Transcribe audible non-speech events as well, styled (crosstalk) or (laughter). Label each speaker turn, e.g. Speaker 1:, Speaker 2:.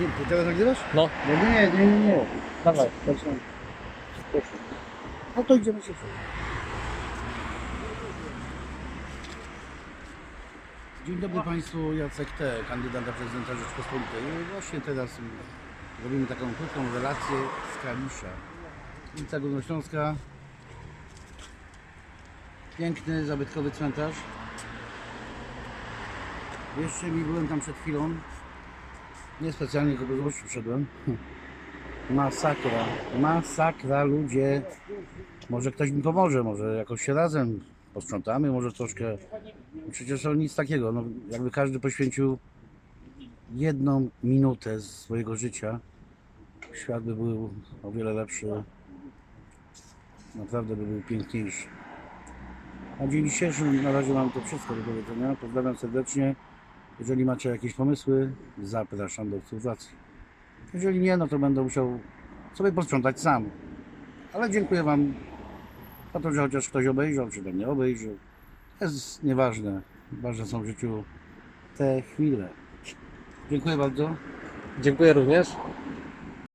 Speaker 1: Nie, ty teraz nagrywasz?
Speaker 2: No.
Speaker 1: no, Nie, nie, nie, nie, nie. dawaj. No to idziemy się Dzień dobry Państwu, Jacek T., kandydat na prezydenta Rzeczpospolitej. No Właśnie teraz robimy taką krótką relację z Kalisza. Ulica Górnośląska. Piękny, zabytkowy cmentarz. Jeszcze mi byłem tam przed chwilą. Niespecjalnie kogo złościu wszedłem. (laughs) Masakra, masakra ludzie. Może ktoś mi pomoże, może jakoś się razem posprzątamy, może troszkę. Przecież to nic takiego. No, jakby każdy poświęcił jedną minutę z swojego życia, świat by był o wiele lepszy. Naprawdę by był piękniejszy. A dzień dzisiejszy na razie mam to wszystko do powiedzenia. Pozdrawiam serdecznie. Jeżeli macie jakieś pomysły, zapraszam do współpracy. Jeżeli nie, no to będę musiał sobie posprzątać sam. Ale dziękuję Wam za to, że chociaż ktoś obejrzał, czy tam nie obejrzał. To jest nieważne. Ważne są w życiu te chwile. Dziękuję bardzo.
Speaker 2: Dziękuję również.